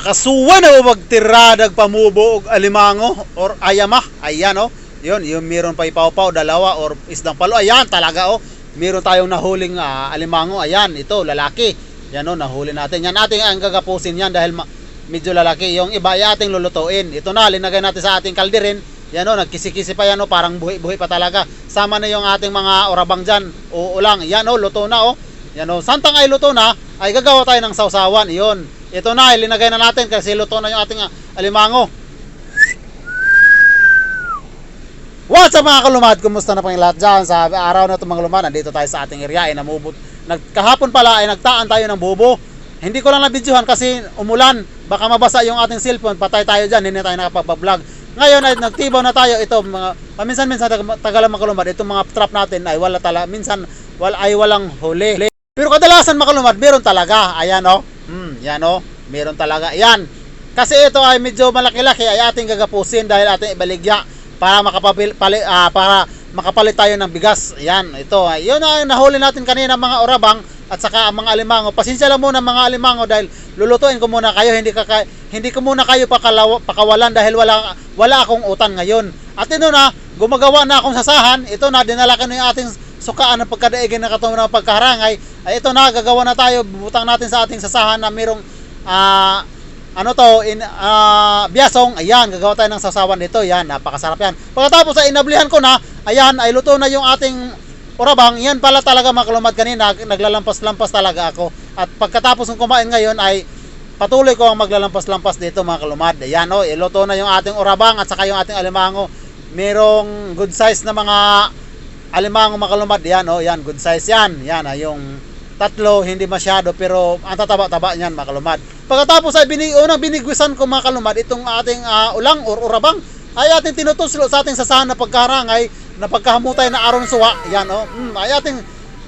Kasuwa na mo magtiradag pamubo og alimango or ayama. Ayan oh. Yun, yung meron pa ipaw-paw, dalawa or isdang palo. Ayan talaga oh. Meron tayong nahuling ah, alimango. Ayan, ito lalaki. Yan oh, nahuli natin. Yan ating ang gagapusin yan dahil ma- medyo lalaki. Yung iba ay ating lulutuin. Ito na, linagay natin sa ating kalderin. Yan oh, nagkisi-kisi pa yan oh, parang buhi-buhi pa talaga. Sama na yung ating mga orabang dyan. Oo lang. Yan oh, luto na oh. Yan oh, santang ay luto na, ay gagawa tayo ng sausawan. Iyon. Ito na, ilinagay na natin kasi luto na yung ating ah, alimango. What's up mga kalumad? Kumusta na pang lahat dyan? Sa araw na ito mga kalumad, nandito tayo sa ating area. Ay, namubot. Nagkahapon pala ay nagtaan tayo ng bubo. Hindi ko lang nabidyohan kasi umulan. Baka mabasa yung ating cellphone. Patay tayo dyan. Hindi tayo nakapag-vlog. Ngayon ay nagtibaw na tayo. Ito, mga, paminsan-minsan taga- tagalang mga kalumad. Itong mga trap natin ay wala tala. Minsan wal, ay walang huli. Pero kadalasan mga kalumad, meron talaga. Ayan o. Oh. Hmm, yan o. Oh. Meron talaga. Ayan. Kasi ito ay medyo malaki-laki ay ating gagapusin dahil ating ibaligya para makapapil pali, ah, para makapalit tayo ng bigas. Yan, ito. Yun ang nahuli natin kanina mga orabang at saka ang mga alimango. Pasensya lang muna mga alimango dahil lulutuin ko muna kayo, hindi ka hindi ko muna kayo pakalaw, pakawalan dahil wala wala akong utan ngayon. At ito na, gumagawa na akong sasahan. Ito na dinala ko na yung ating sukaan ng pagkadaigin ng katulad ng pagkaharangay. Ay ito na, gagawa na tayo. Bubutang natin sa ating sasahan na mayroong ah ano to, in, ah, biasong, ayan, gagawa tayo ng sasawan dito, yan, napakasarap yan. Pagkatapos ay inablihan ko na, ayan, ay luto na yung ating orabang, yan pala talaga mga kalumad kanina, naglalampas-lampas talaga ako. At pagkatapos ng kumain ngayon ay patuloy ko ang maglalampas-lampas dito mga kalumad. Ayan, oh, iluto na yung ating orabang at saka yung ating alimango. Merong good size na mga alimango mga kalumad, yan, oh, yan, good size yan. Yan, ah, yung tatlo, hindi masyado, pero ang tataba-taba niyan mga kalumad. Pagkatapos ay binig, unang binigwisan ko mga kalumad, itong ating ah, ulang or urabang, ay ating tinutuslo sa ating sasahan na pagkarangay, na pagkahamutay na aron suwa. Yan, oh. Mm, ay ating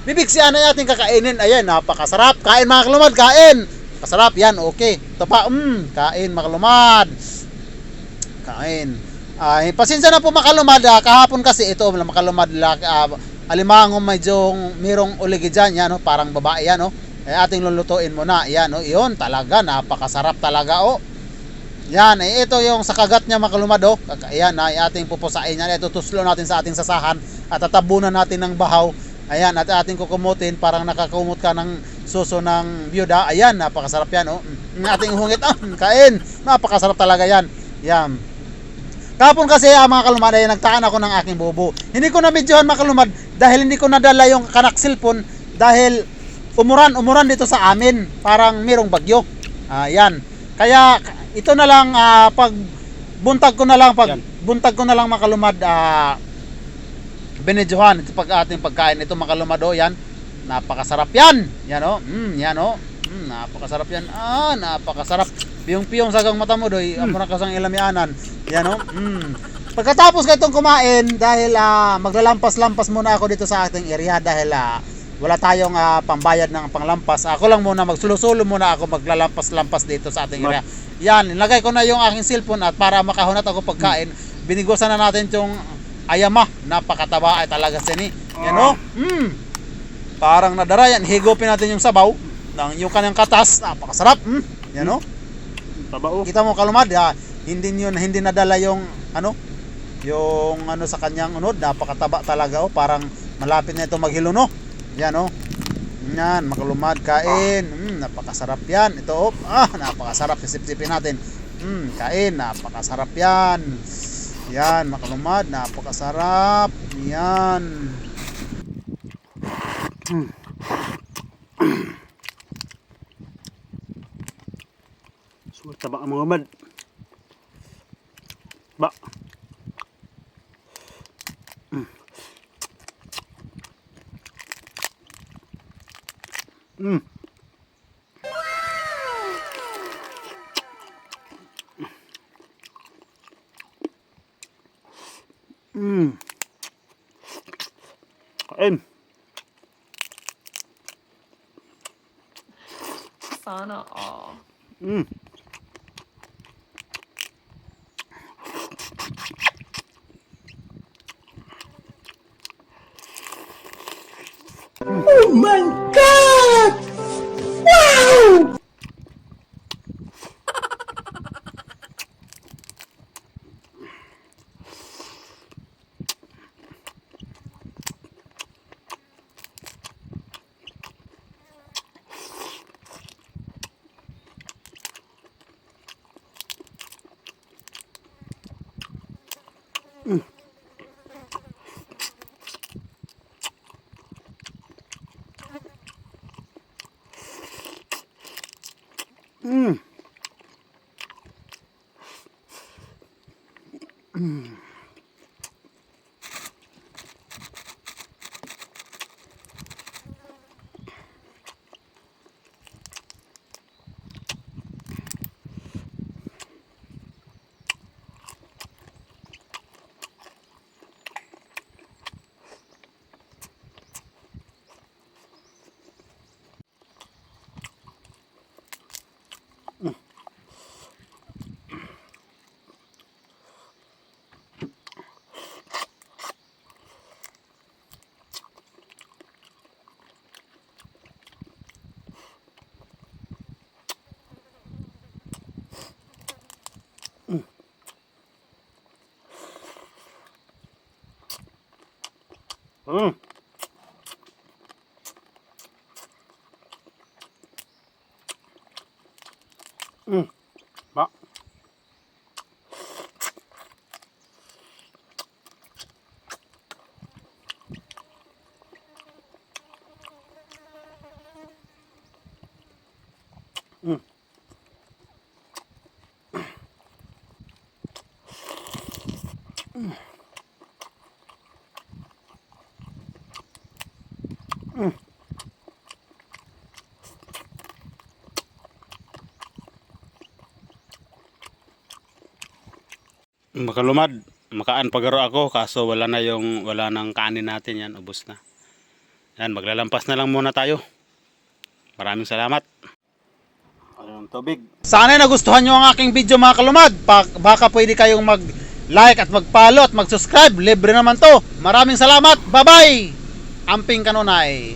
bibigsian ay ating kakainin. Ayan, napakasarap. Kain mga kalumad, kain. Kasarap, yan, okay. Ito pa, mm, kain mga kalumad. Kain. Ay, pasensya na po makalumad. ah, kahapon kasi ito, makalumad. Uh, alimango medyo mirong uligi dyan. Yan, oh, parang babae yan. Oh. Eh, ating lulutuin muna. Yan, oh, yun talaga. Napakasarap talaga. Oh. Yan, eh, ito yung sa kagat niya makalumad. Oh. Ayan, ay ating pupusain yan. Ito tuslo natin sa ating sasahan. At tatabunan natin ng bahaw. Ayan, at ating kukumutin. Parang nakakumot ka ng suso ng byuda. Ayan, napakasarap yan. Oh. Mm, ating hungit. Ah, kain. Napakasarap talaga yan. Yan. Kapon kasi ah, mga kalumad ay nagtaan ako ng aking bubo. Hindi ko na videohan mga kalumad dahil hindi ko nadala yung kanak cellphone dahil umuran umuran dito sa amin. Parang mirong bagyo. Ah, yan. Kaya ito na lang ah, pag buntag ko na lang pag Yan. buntag ko na lang mga kalumad ah binidyohan ito pag ating pagkain ito mga kalumad oh yan. Napakasarap yan. Yan oh. Mm, yan oh. Mm, napakasarap yan. Ah, napakasarap. Piyong-piyong sagang mata mo doy. Mm. Amura kasang ilamianan. Yan oh. Mm. Pagkatapos ko itong kumain dahil ah, maglalampas-lampas muna ako dito sa ating area dahil ah, wala tayong ah, pambayad ng panglampas. Ako lang muna magsulo-sulo muna ako maglalampas-lampas dito sa ating area. Yan, nilagay ko na yung aking cellphone at para makahunat ako pagkain, binigusan na natin yung ayama. Napakataba ay talaga sini. Yan oh. Mm. Parang nadara yan. Higupin natin yung sabaw ng yung kanyang katas. Napakasarap. Mm. Yan oh. Taba oh. Kita mo kalumad, ha, hindi yun hindi nadala yung ano, yung ano sa kanyang unod, napakataba talaga oh, parang malapit na ito maghilo no. Yan oh. Yan, makalumad kain. Mm, napakasarap yan. Ito oh. Ah, napakasarap sisip-sipin natin. Mm, kain, napakasarap yan. Yan, makalumad, napakasarap. Yan. Sulit taba ang mga mad. Ba. Mm. Mm. Mm. Kain. Sana all. Mm. Mm. Mm. Mm. Ba. Mm. Makalumad, makaan pagaro ako kaso wala na yung wala nang kanin natin yan, ubos na. Yan, maglalampas na lang muna tayo. Maraming salamat. Anong tubig? Sana nagustuhan nyo ang aking video mga kalumad. Baka pwede kayong mag-like at mag-follow at mag-subscribe. Libre naman to. Maraming salamat. Bye-bye. Amping kanunay.